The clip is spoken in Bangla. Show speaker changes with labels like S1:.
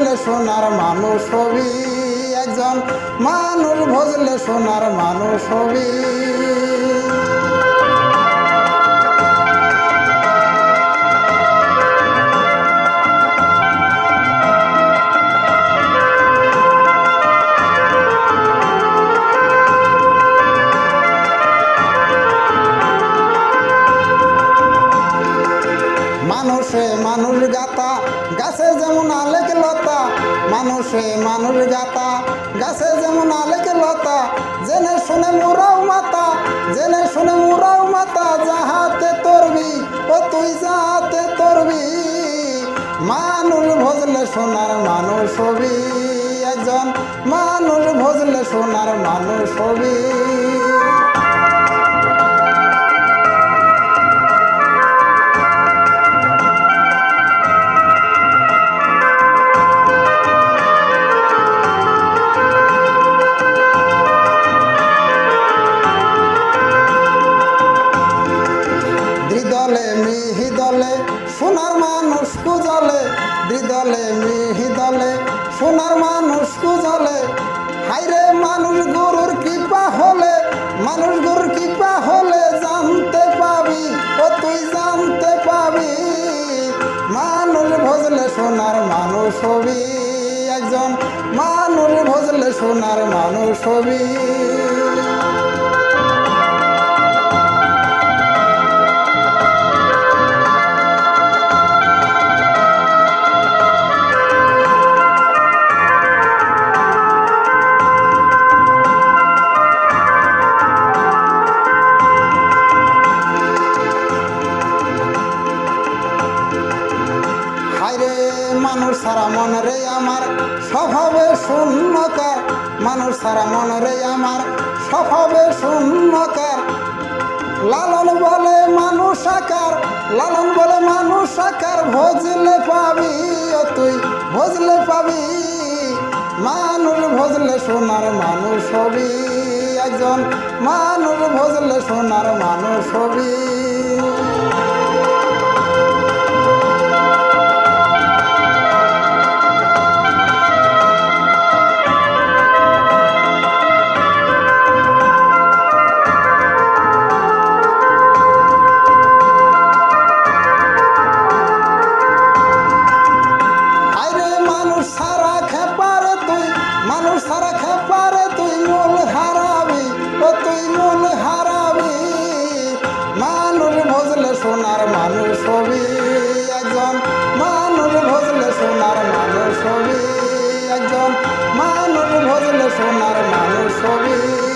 S1: ভজলে সোনার মানুষ হবি একজন। মানুষ ভজলে সোনার মানুষ হবি। মানুষে মানুষ গাতা, গাছে যেমন আলেক লতা, মানুষে মানুষ গাতা, গাছে যেমন আলেক লতা, জেনে শুনে মুরাও মাতা, জেনে শুনে মুরাও মাতা, যাহাতে তরবি ও তুই যাহাতে তরবি, মানুষ ভজলে সোনার মানুষ হবি, একজন মানুষ ভজলে সোনার মানুষ হবি। মানুষ কুজলে দ্রিদলে মিহিদলে সোনার মানুষ কুজলে হাইরে মানুষ গরুর কৃপা হলে, মানুষ গরুর কৃপা হলে জানতে পাবি, ও তুই জানতে পাবি। মানুষ ভজলে সোনার মানুষ হবি, একজন মানুষ ভজলে সোনার মানুষ হবি। সারা মন রে আমার স্বভাবে শূন্যকার। মানুষ সারা মন রে আমার স্বভাবে শূন্যকার। লালন বলে মানুষ আকার, লালন বলে মানুষ আকার। ভজলে পাবি তুই, ভজলে পাবি। মানুষ ভজলে সোনার মানুষ হবি। একজন মানুষ ভজলে সোনার মানুষ হবি। ভজলে সোনার মানুষ হবি।